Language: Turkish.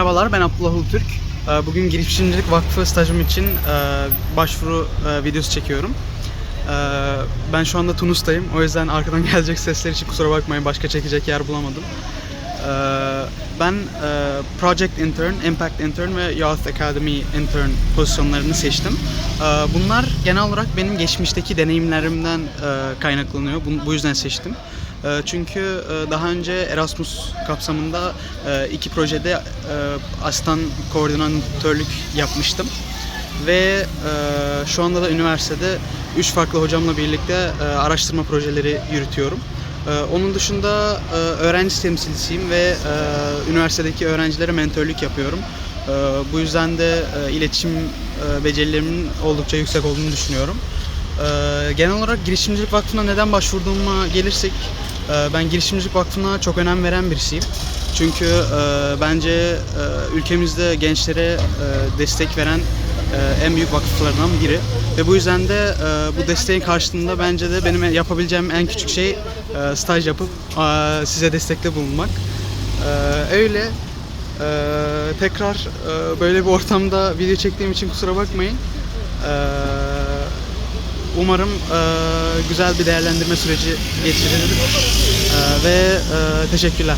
Merhabalar, ben Abdullah Ulutürk. Ee, Bugün Girişimcilik Vakfı stajım için e, başvuru e, videosu çekiyorum. Ee, Ben şu anda Tunus'tayım. O yüzden arkadan gelecek sesler için kusura bakmayın. Başka çekecek yer bulamadım. Ee, Ben e, Project Intern, Impact Intern ve Youth Academy Intern pozisyonlarını seçtim. Bunlar genel olarak benim geçmişteki deneyimlerimden kaynaklanıyor. Bu yüzden seçtim. E, Çünkü e, daha önce Erasmus kapsamında e, iki projede e, asistan koordinatörlük yapmıştım. Ve şu anda da üniversitede üç farklı hocamla birlikte araştırma projeleri yürütüyorum. Onun dışında öğrenci temsilcisiyim ve üniversitedeki öğrencilere mentörlük yapıyorum. Bu yüzden de iletişim becerilerimin oldukça yüksek olduğunu düşünüyorum. Ee, genel olarak Girişimcilik Vakfı'na neden başvurduğuma gelirsek ben Girişimcilik Vakfı'na çok önem veren birisiyim. Çünkü e, bence e, ülkemizde gençlere e, destek veren e, en büyük vakıflardan biri. Ve bu yüzden de e, bu desteğin karşılığında bence de benim yapabileceğim en küçük şey e, staj yapıp e, size destekte bulunmak. E, öyle. E, tekrar e, böyle bir ortamda video çektiğim için kusura bakmayın. E, Umarım e, güzel bir değerlendirme süreci geçirilir E, ve e, teşekkürler.